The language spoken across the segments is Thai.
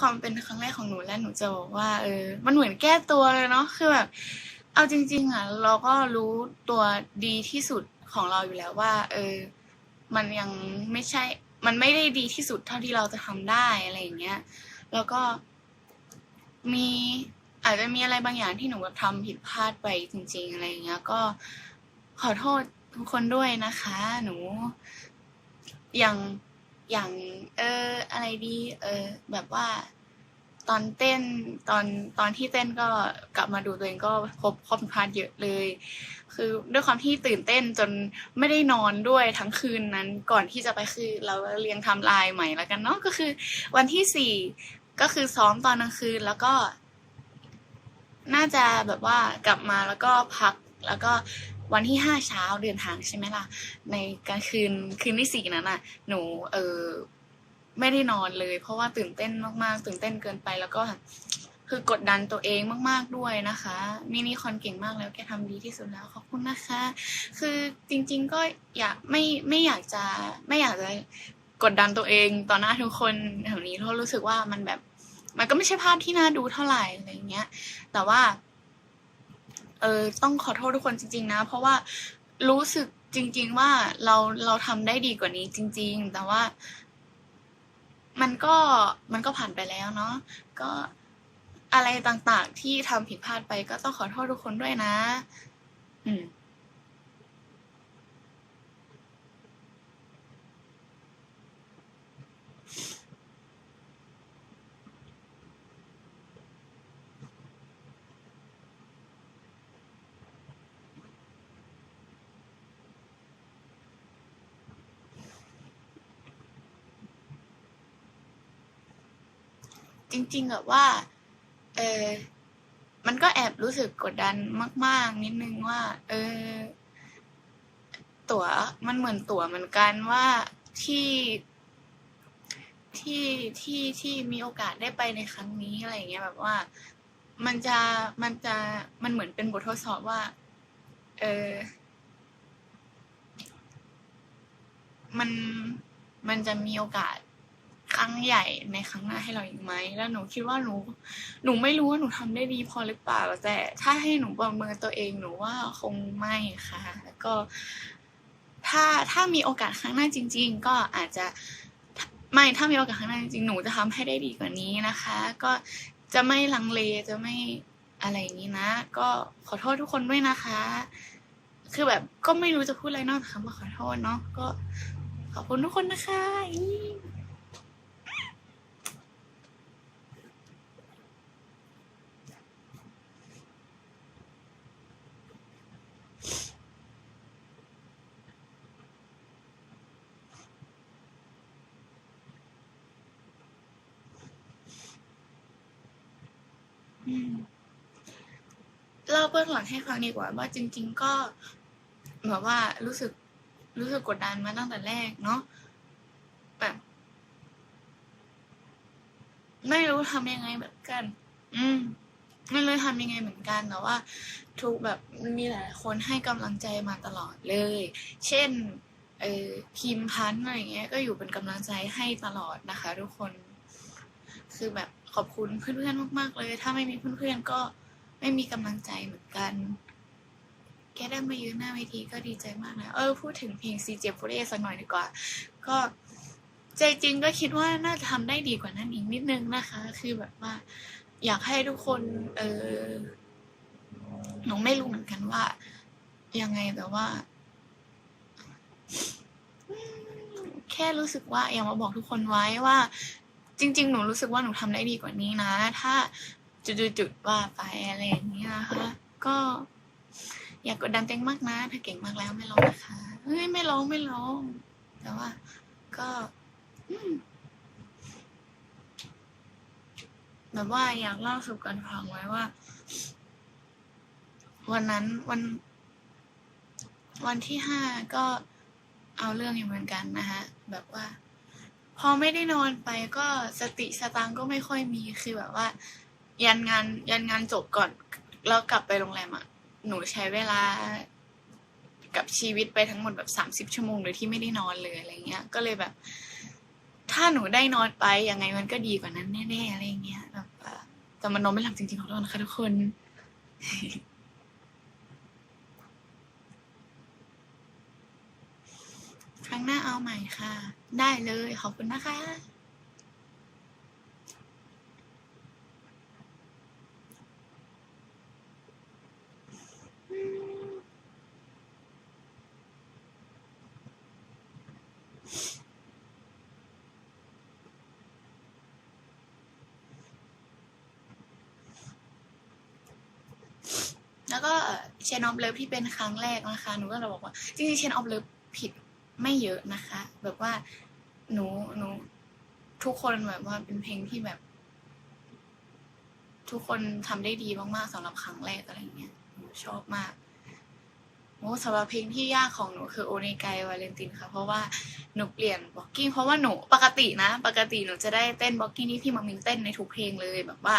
ความเป็นครั้งแรกของหนูและหนูจะบอกว่าเออ มันเหมือนแก้ตัวเลยเนาะคือแบบเอาจริง ๆอะเราก็รู้ตัวดีที่สุดของเราอยู่แล้วว่า เออ มันยังไม่ใช่ มันไม่ได้ดีที่สุดเท่าที่เราจะทำได้อะไรอย่างเงี้ย แล้วก็มีอาจจะมีอะไรบางอย่างที่หนูแบบทำผิดพลาดไปจริง ๆ อะไรอย่างเงี้ย ก็ขอโทษทุกคนด้วยนะคะ หนูย่าง อย่าง เออ อะไรดี เออ แบบว่า ตอนเต้นตอนตอนที่เต้นก็กลับมาดูตัวเองก็พบข้อผิดพลาดเยอะเลย คือด้วยความที่ตื่นเต้นจนไม่ได้นอนด้วยทั้งคืนนั้น ก่อนที่จะไปคือเราเรียงไทำลายใหม่แล้วกันเนาะก็คือ วันที่สี่ก็คือซ้อมตอนกลางคืนแล้วก็ น่าจะแบบว่ากลับมาแล้วก็พักแล้วก็ วันที่ห้าเช้าเดินทางใช่ไหมล่ะ ในกลางคืนคืนที่สี่นั้นน่ะ หนูเออไม่ได้นอนเลย เพราะว่าตื่นเต้นมากๆ ตื่นเต้นเกินไปแล้วก็คือกดดันตัวเองมากๆด้วยนะคะมินิคอนเก่งมากแล้วแกทำดีที่สุดแล้วขอบคุณนะคะ คือจริง ๆก็อยากไม่ไม่อยากจะไม่อยากจะกดดันตัวเองต่อหน้าทุกคนแถวนี้เพราะรู้สึกว่ามันแบบ มันก็ไม่ใช่ภาพที่น่าดูเท่าไหร่อะไรเงี้ย แต่ว่า เออต้องขอโทษทุกคนจริง ๆ นะ เพราะว่ารู้สึกจริง ๆ ว่าเราเราทำได้ดีกว่านี้จริง ๆ แต่ว่า มันก็มันก็ผ่านไปแล้วเนาะก็อะไรต่างๆ ที่ทำผิดพลาดไปก็ต้องขอโทษทุกคนด้วยนะ อืม จริงๆแบบว่า เออมันก็แอบรู้สึกกดดันมาก ๆ นิดนึงว่า เออ ตั๋วมันเหมือนตั๋วเหมือนกันว่าที่ที่ที่ที่มีโอกาสได้ไปในครั้งนี้อะไรเงี้ยแบบว่า มันจะมันจะมันเหมือนเป็นบททดสอบว่า เออมันมันจะมีโอกาส รั้งใหญ่ในครั้งหน้าให้เราอีกไหมแล้วหนูคิดว่าหนู หนูไม่รู้ว่าหนูทำได้ดีพอหรือเปล่า แต่ถ้าให้หนูประเมินตัวเองหนูว่าคงไม่ค่ะ แล้วก็ ถ้าถ้ามีโอกาสครั้งหน้าจริง ๆ ก็อาจจะไม่ถ้ามีโอกาสข้างหน้าจริงๆหนูจะทำให้ได้ดีกว่านี้นะคะ ก็จะไม่ลังเลจะไม่อะไรอย่างนี้นะ ก็ขอโทษทุกคนด้วยนะคะ คือแบบก็ไม่รู้จะพูดอะไรนอกจากคำว่าขอโทษเนาะก็ขอบคุณทุกคนนะคะ เล่าเบื้องหลังให้ฟังดีกว่าว่าจริง ๆ ก็แบบว่ารู้สึกรู้สึกกดดันมาตั้งแต่แรกเนาะแบบ ไม่รู้ทำยังไงเหมือนกัน อืมไม่รู้ทำยังไงเหมือนกันแต่ว่า ทุกแบบมีหลายคนให้กำลังใจมาตลอดเลย เช่น เออพิมพันธ์อะไรเงี้ย ก็อยู่เป็นกำลังใจให้ตลอดนะคะ ทุกคน คือแบบขอบคุณเพื่อนๆมาก ๆ เลย ถ้าไม่มีเพื่อนๆก็ ไม่มีกำลังใจเหมือนกัน แกได้มายืนหน้าเวทีก็ดีใจมากนะ เออ พูดถึงเพลง CJ f o r e สักหน่อยดีกว่า ก็ใจจริงก็คิดว่าน่าจะทำได้ดีกว่านั้นอีกนิดนึงนะคะ คือแบบว่า อยากให้ทุกคน เออหนูไม่รู้เหมือนกันว่า ยังไงแต่ว่า แค่รู้สึกว่าอยากมาบอกทุกคนไว้ว่า จริง ๆ หนูรู้สึกว่าหนูทำได้ดีกว่านี้นะ ถ้า จุดๆว่าไปอะไรอย่างนี้นะคะก็ อย่ากกดดันเต็งมากนะ ถ้าเก่งมากแล้วไม่ร้องนะคะเฮ้ยไม่ร้องไม่ร้องแต่ว่า ก็แบบว่าอยากเล่าสู่กันฟังไว้ว่า วันนั้นวัน วันที่ห้าก็เอาเรื่องอยู่เหมือนกันนะคะแบบว่า พอไม่ได้นอนไปก็สติสตังก็ไม่ค่อยมีคือแบบว่า ยันงานยันงานจบก่อน แล้วกลับไปโรงแรมอะหนูใช้เวลากับชีวิตไปทั้งหมดแบบสามสิบชั่วโมงโดยที่ไม่ได้นอนเลยอะไรเงี้ย ก็เลยแบบ ถ้าหนูได้นอนไปยังไงมันก็ดีกว่านั้นแน่ๆอะไรเงี้ยแบบว่าแต่มันนอนไม่หลับจริงๆขอโทษนะคะทุกคนครั้งหน้าเอาใหม่ค่ะ ได้เลยขอบคุณนะคะ แล้วก็เชนออฟเลิฟที่เป็นครั้งแรกนะคะหนูก็เลยบอกว่าจริงๆเชนออฟเลิฟผิดไม่เยอะนะคะ แบบว่าหนูหนูทุกคนแบบว่าเป็นเพลงที่แบบ ทุกคนทำได้ดีมากๆสำหรับครั้งแรกอะไรเงี้ยหนูชอบมากโอ้สำหรับเพลงที่ยากของหนูคือโอเนไกวาเลนตินค่ะ เพราะว่าหนูเปลี่ยนบล็อกกิ้งเพราะว่าหนูปกตินะ ปกติหนูจะได้เต้นบล็อกกิ้งที่พี่มามิงเต้นในทุกเพลงเลย แบบว่า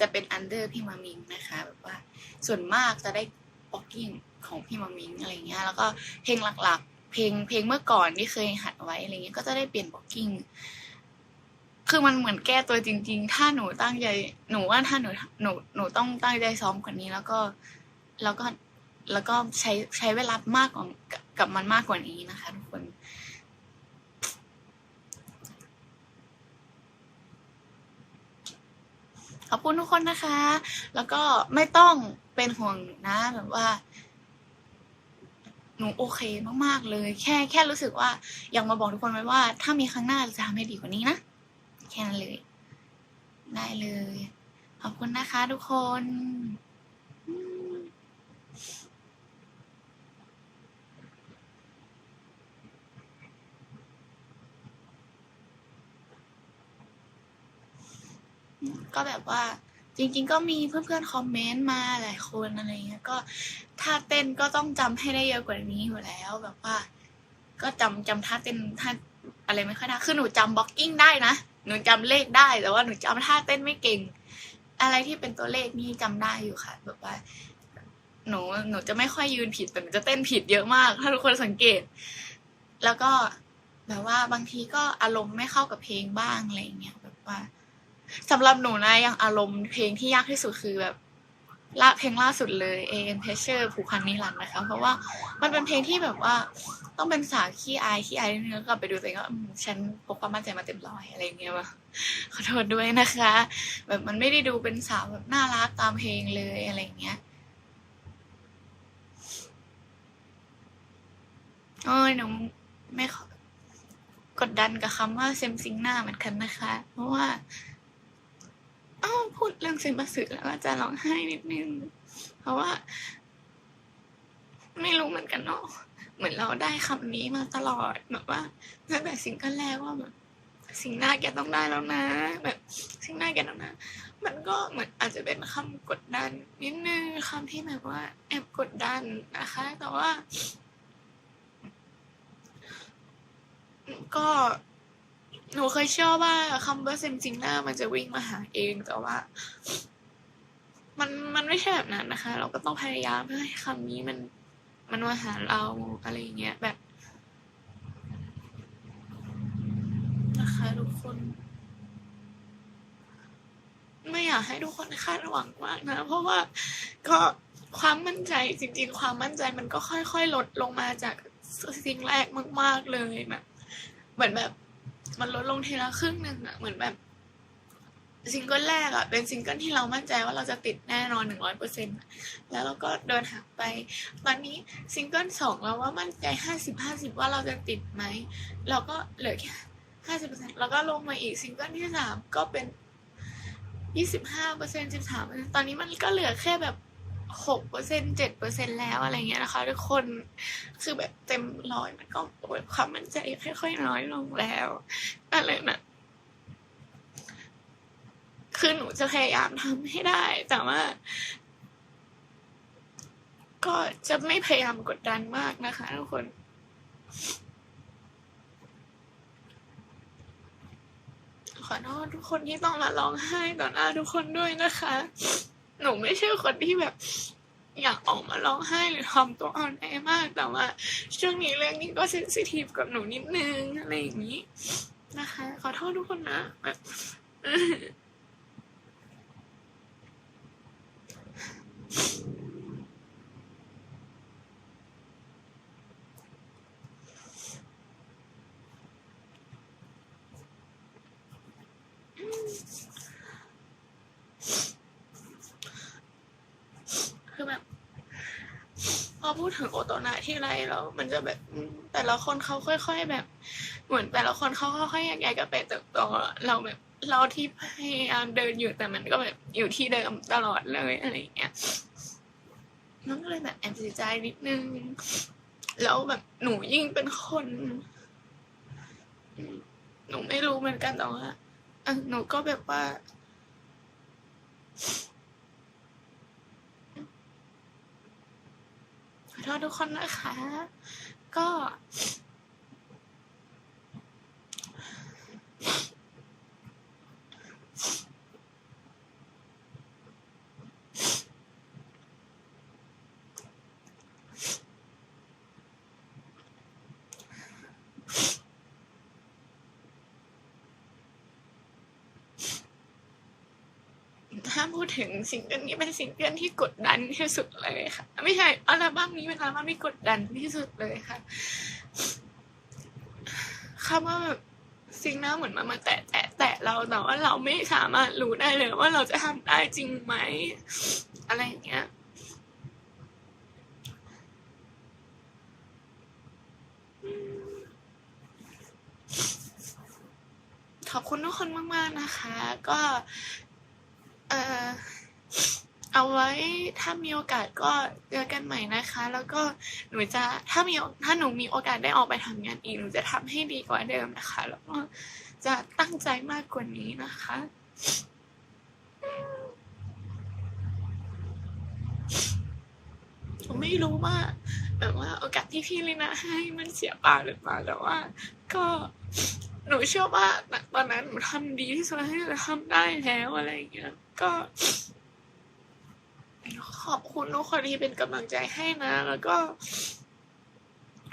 จะเป็นอันเดอร์พี่มามิงนะคะ แบบว่า ส่วนมากจะได้บล็อกกิ้งของพี่มามิงอะไรเงี้ยแล้วก็เพลงหลักๆ เพลงเพลงเมื่อก่อนที่เคยหัดไว้อะไรเงี้ยก็จะได้เปลี่ยนบล็อกกิ้งคือมันเหมือนแก้ตัวจริง ๆ ถ้าหนูตั้งใจหนูว่าถ้าหนูหนูหนูต้องตั้งใจซ้อมกว่านี้แล้วก็แล้วก็แล้วก็ใช้ใช้เวลามากกว่ากับมันมากกว่านี้นะคะทุกคนขอบคุณทุกคนนะคะ แล้วก็ไม่ต้อง เป็นห่วงนะแบบว่า หนูโอเคมากๆเลย แค่แค่รู้สึกว่า อยากมาบอกทุกคนไว้ว่า ถ้ามีครั้งหน้าจะทำให้ดีกว่านี้นะแค่นั้นเลย ได้เลย ขอบคุณนะคะ ทุกคนก็แบบว่า จริง ๆ ก็มีเพื่อนๆคอมเมนต์มาหลายคนอะไรเงี้ยก็ท่าเต้นก็ต้องจำให้ได้เยอะกว่านี้อยู่แล้วแบบว่า ก็จำจำท่าเต้นท่าอะไรไม่ค่อยได้คือหนูจำบล็อกกิ้งได้นะหนูจำเลขได้แต่ว่าหนูจำท่าเต้นไม่เก่ง อะไรที่เป็นตัวเลขนี่จำได้อยู่ค่ะ แบบว่า หนูหนูจะไม่ค่อยยืนผิดแต่หนูจะเต้นผิดเยอะมาก ถ้าทุกคนสังเกต แล้วก็แบบว่าบางทีก็อารมณ์ไม่เข้ากับเพลงบ้างอะไรเงี้ยแบบว่า สำหรับหนูนะอย่างอารมณ์เพลงที่ยากที่สุดคือแบบละเพลงล่าสุดเลย AM Pressure ผูกพันนิรันดร์นะคะ เพราะว่ามันเป็นเพลงที่แบบว่าต้องเป็นสาวขี้อายขี้อายนิดนึงแล้วกลับไปดูตัวเองก็อืมฉันพกความมั่นใจมาเต็มร้อยอะไรเงี้ยว่ะขอโทษด้วยนะคะ แบบมันไม่ได้ดูเป็นสาวแบบน่ารักตามเพลงเลยอะไรเงี้ยโอ้ยหนูไม่ขอกดดันกับคำว่าเซมซิงหน้าเหมือนกันนะคะ เพราะว่า อ้าวพูดเรื่องเซมบัสึแล้วก็จะร้องไห้นิดนึง เพราะว่า ไม่รู้เหมือนกันเนาะเหมือนเราได้คำนี้มาตลอดแบบว่าตั้งแต่ซิงกิลแรกว่าแบบสิ่งหน้าแกต้องได้แล้วนะ แบบสิ่งหน้าแกต้องนะมันก็เหมือนอาจจะเป็นคำกดดันนิดนึงคำที่แบบว่า แอบกดดันนะคะ แต่ว่า ก็ หนูเคยเชื่อว่าคำว่าเซมซิงหน้ามันจะวิ่งมาหาเองแต่ว่า มันมันไม่ใช่แบบนั้นนะคะ เราก็ต้องพยายามเพื่อให้คำนี้มันมันมาหาเราอะไรอย่างเงี้ยแบบ นะคะทุกคน ไม่อยากให้ทุกคนคาดหวังมากนะ เพราะว่าก็ความมั่นใจจริง ๆ ความมั่นใจมันก็ค่อยๆลดลงมาจากสิ่งแรกมาก ๆเลยแบบเหมือนแบบ มันลดลงทีละครึ่งหนึ่งอะเหมือนแบบซิงเกิลแรกอะเป็นซิงเกิลที่เรามั่นใจว่าเราจะติดแน่นอนหนึ่งร้อยเปอร์เซ็นต์แล้วเราก็เดินหาไป ตอนนี้ซิงเกิลสองเราว่ามั่นใจห้าสิบห้าสิบว่าเราจะติดไหม เราก็เหลือแค่ห้าสิบเปอร์เซ็นต์แล้วก็ลงมาอีกซิงเกิลที่สามก็เป็นยี่สิบห้าเปอร์เซ็นต์สิบสามเปอร์เซ็นต์ตอนนี้มันก็เหลือแค่แบบ หกเปอร์เซ็นเจ็ดเปอร์เซ็นแล้วอะไรเงี้ยนะคะ ทุกคนคือแบบเต็มร้อยมันก็ความมั่นใจค่อยๆน้อยลงแล้วอะไรนะคือหนูจะพยายามทำให้ได้ แต่ว่า ก็จะไม่พยายามกดดันมากนะคะทุกคนขอโทษทุกคนที่ต้องมาร้องไห้ต่อหน้าทุกคนด้วยนะคะ หนูไม่ใช่คนที่แบบ อยากออกมาร้องไห้หรือทำตัวอ่อนแอมากแต่ว่าช่วงนี้เรื่องนี้ก็เซนซิทีฟกับหนูนิดนึงอะไรอย่างนี้นะคะ ขอโทษทุกคนนะแบบ คือแบบ พ อพูดถึงโอโตนะที่ไรแล้วมันจะแบบแต่ละคนเขาค่อย ๆ แบบ เหมือนแต่ละคนเขาค่อยๆแยกย้ายกันไปเติบโตอเราแบบเราที่พยายามเดินอยู่แต่มันก็แบบอยู่ที่เดิมตลอดเลยอะไรอย่างเงี้ยมันก็เลยแบบแอบเสียใจนิดนึง แล้วแบบหนูยิ่งเป็นคน หนูไม่รู้เหมือนกันแต่ว่าหนูก็แบบว่า ขอ โทษทุกคนนะคะ ก็ ถ้า พูดถึงซิงเกิลนี้เป็นซิงเกิลที่กดดันที่สุดเลยค่ะ ไม่ใช่อัลบั้มนี้เป็นอัลบั้มที่กดดันที่สุดเลยค่ะคำว่าแบบซิงหน้าเหมือนมันมาแตะแตะแตะเราแต่ว่าเราไม่สามารถรู้ได้เลยว่าเราจะทำได้จริงไหมอะไรอย่างเงี้ยขอบคุณทุกคนมาก ๆ นะคะ ก็ ออเอาไว้ถ้ามีโอกาสก็เจอกันใหม่นะคะ แล้วก็หนูจะถ้ามีถ้าหนูมีโอกาสได้ออกไปทำงานอีกหนูจะทำให้ดีกว่าเดิมนะคะ แล้วก็จะตั้งใจมากกว่านี้นะคะ ผมไม่รู้ว่าแบบว่าโอกาสที่พี่ลินาให้มันเสียเปล่าหรือเปล่าแต่ว่า ก็หนูเชื่อว่าตอนนั้นหนูทำดีที่สุดที่จะทำได้แล้วอะไรอย่างเงี้ย ก็ ขอบคุณทุกคนที่เป็นกำลังใจให้นะ แล้วก็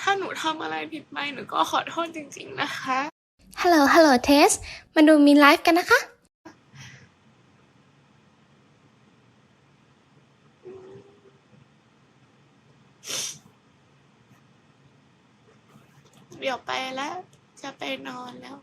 ถ้าหนูทำอะไรผิดไปหนูก็ขอโทษจริง ๆ นะคะฮัลโหลฮัลโหลเทส มาดูมินไลฟ์กันนะคะ เดี๋ยวไปแล้ว จะไปนอนแล้ว